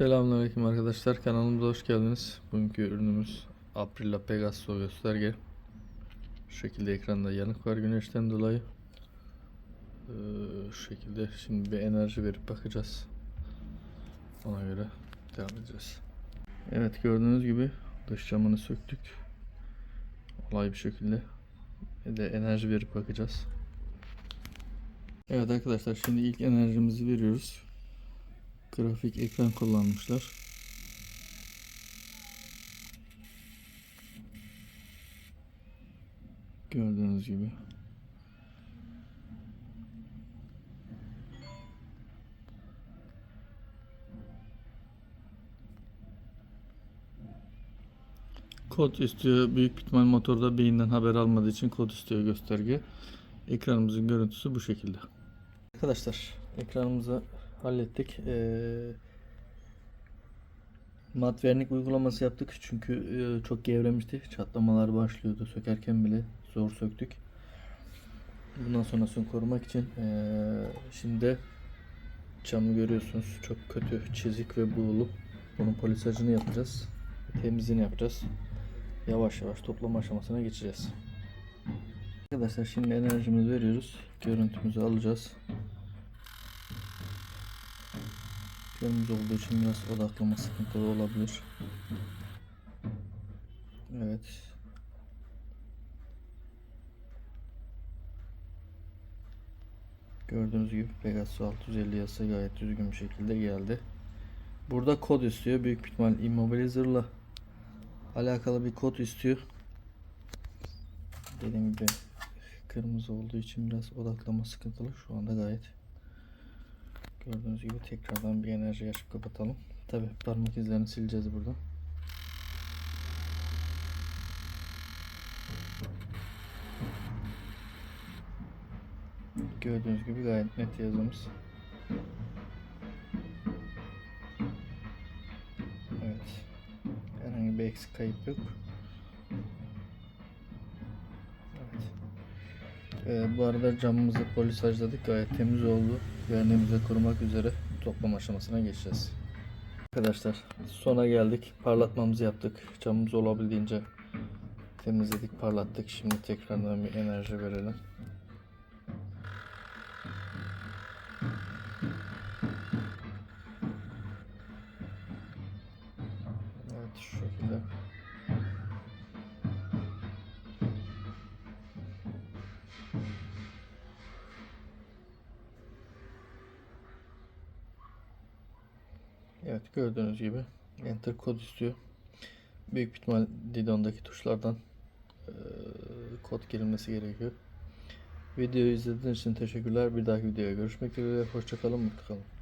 Selamünaleyküm arkadaşlar. Kanalımıza hoş geldiniz. Bugünkü ürünümüz Aprila Pegaso gösterge. Şu şekilde ekranda yanık var güneşten dolayı. Ee, şu şekilde şimdi bir enerji verip bakacağız. Ona göre devam edeceğiz. Evet gördüğünüz gibi dış camını söktük. Olay bir şekilde. Bir de enerji verip bakacağız. Evet arkadaşlar şimdi ilk enerjimizi veriyoruz. Grafik ekran kullanmışlar. Gördüğünüz gibi. Kod istiyor. Büyük ihtimal motorda beyinden haber almadığı için kod istiyor gösterge. Ekranımızın görüntüsü bu şekilde. Arkadaşlar ekranımızı hallettik. Ee, mat vernik uygulaması yaptık çünkü e, çok gevremişti. Çatlamalar başlıyordu. Sökerken bile zor söktük. Bundan sonrasını korumak için ee, şimdi camı görüyorsunuz. Çok kötü çizik ve buğulu. Bunun polisajını yapacağız. Temizliğini yapacağız. Yavaş yavaş toplama aşamasına geçeceğiz. Arkadaşlar şimdi enerjimizi veriyoruz. Görüntümüzü alacağız. Kırmızı olduğu için biraz odaklama sıkıntılı olabilir. Evet. Gördüğünüz gibi Pegasus 650 yasa gayet düzgün bir şekilde geldi. Burada kod istiyor. Büyük ihtimal Immobilizer'la alakalı bir kod istiyor. Dediğim gibi kırmızı olduğu için biraz odaklama sıkıntılı. Şu anda gayet Gördüğünüz gibi tekrardan bir enerji açıp kapatalım. Tabi parmak izlerini sileceğiz buradan. Gördüğünüz gibi gayet net yazımız. Evet. Herhangi bir eksik kayıp yok. Ee, bu arada camımızı polisajladık. Gayet temiz oldu. Güvenliğimizi korumak üzere toplama aşamasına geçeceğiz. Arkadaşlar sona geldik. Parlatmamızı yaptık. Camımızı olabildiğince temizledik, parlattık. Şimdi tekrardan bir enerji verelim. Evet gördüğünüz gibi enter kod istiyor. Büyük ihtimal Didon'daki tuşlardan eee, kod girilmesi gerekiyor. Videoyu izlediğiniz için teşekkürler. Bir dahaki videoya görüşmek üzere. Hoşçakalın, mutlu kalın.